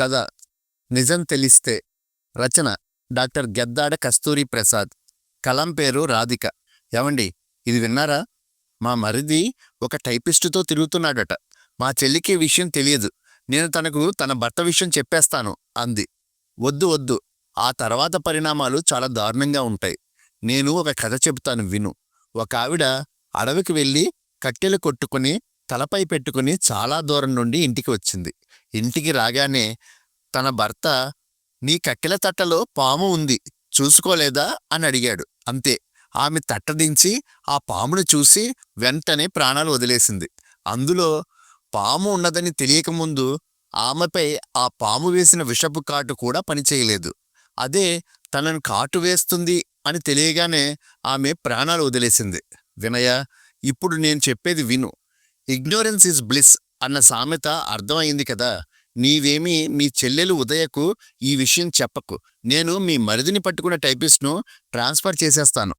కథ. నిజం తెలిస్తే. రచన డాక్టర్ గెద్దాడ కస్తూరి ప్రసాద్. కలం పేరు రాధిక. ఏమండి ఇది విన్నారా? మా మరిది ఒక టైపిస్టుతో తిరుగుతున్నాడట. మా చెల్లికి విషయం తెలియదు. నేను తనకు తన భర్త విషయం చెప్పేస్తాను అంది. వద్దు వద్దు. ఆ తర్వాత పరిణామాలు చాలా దారుణంగా ఉంటాయి. నేను ఒక కథ చెబుతాను విను. ఒక ఆవిడ అడవికి వెళ్ళి కట్టెలు కొట్టుకుని తలపై పెట్టుకుని చాలా దూరం నుండి ఇంటికి వచ్చింది. ఇంటికి రాగానే తన భర్త నీ కక్కెల తట్టలో పాము ఉంది చూసుకోలేదా? అని అడిగాడు. అంతే. ఆమె తట్టదించి ఆ పామును చూసి వెంటనే ప్రాణాలు వదిలేసింది. అందులో పాము ఉన్నదని తెలియకముందు ఆమెపై ఆ పాము వేసిన విషపు కాటు కూడా పనిచేయలేదు అదే తనను కాటు వేస్తుంది అని తెలియగానే ఆమె ప్రాణాలు వదిలేసింది. వినయ ఇప్పుడు నేను చెప్పేది విను. ఇగ్నోరెన్స్ ఈజ్ బ్లిస్ అన్న సామెత అర్థమైంది కదా. నీవేమీ మీ చెల్లెలు ఉదయకు ఈ విషయం చెప్పకు. నేను మీ మరిదిని పట్టుకున్న టైపిస్ట్ను ట్రాన్స్ఫర్ చేసేస్తాను.